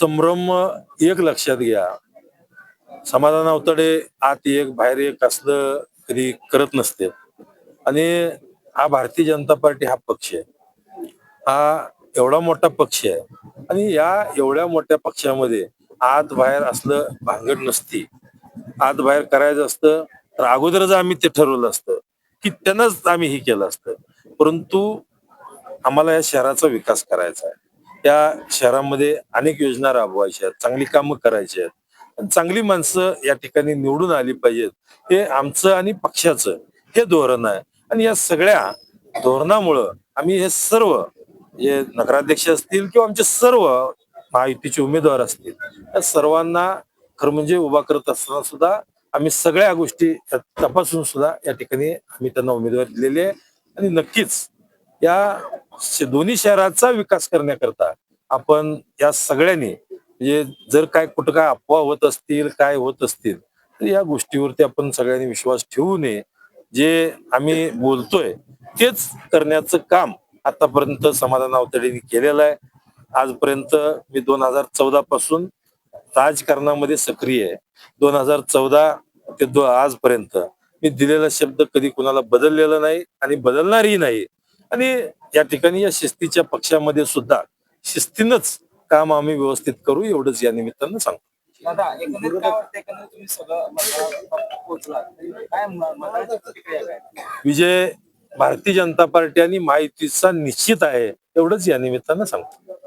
संभ्रम एक लक्षात घ्या. समाधान अवतडे आत एक बाहेर एक असलं कधी करत नसते. आणि हा भारतीय जनता पार्टी हा पक्ष आहे. हा एवढा मोठा पक्ष आहे. आणि या एवढ्या मोठ्या पक्षामध्ये आत बाहेर असलं भांगड नसती. आत बाहेर करायचं असतं तर अगोदरच आम्ही ते ठरवलं असतं की त्यांनाच आम्ही हे केलं असतं. परंतु आम्हाला या शहराचा विकास करायचा आहे. त्या शहरामध्ये अनेक योजना राबवायच्या आहेत चांगली कामं करायची आहेत. चांगली माणसं या ठिकाणी निवडून आली पाहिजेत. हे आमचं आणि पक्षाचं हे धोरण आहे. आणि या सगळ्या धोरणामुळं आम्ही हे सर्व जे नगराध्यक्ष असतील किंवा आमचे सर्व महायुतीचे उमेदवार असतील या सर्वांना खरं म्हणजे उभा करत असताना सुद्धा आम्ही सगळ्या गोष्टी तपासून सुद्धा या ठिकाणी आम्ही त्यांना उमेदवारी दिलेली आहे. आणि नक्कीच या दोन्ही शहराचा विकास करण्याकरता आपण या सगळ्यांनी म्हणजे जर काय कुठं काय अफवा होत असतील काय होत असतील तर या गोष्टीवरती आपण सगळ्यांनी विश्वास ठेवू नये. जे आम्ही बोलतोय तेच करण्याचं काम आतापर्यंत समाधान अवतडीने केलेलं आहे. आजपर्यंत मी दोन हजार चौदा पासून राजकारणामध्ये सक्रिय आहे. दोन हजार चौदा ते दो आजपर्यंत मी दिलेला शब्द कधी कुणाला बदललेला नाही आणि बदलणारही नाही. आणि या ठिकाणी या शिस्तीच्या पक्षामध्ये सुद्धा शिस्तीनच काम आम्ही व्यवस्थित करू एवढंच या निमित्तानं सांगतो. विजय भारतीय जनता पार्टी आणि महायुतीचा निश्चित आहे एवढंच या निमित्तानं सांगतो.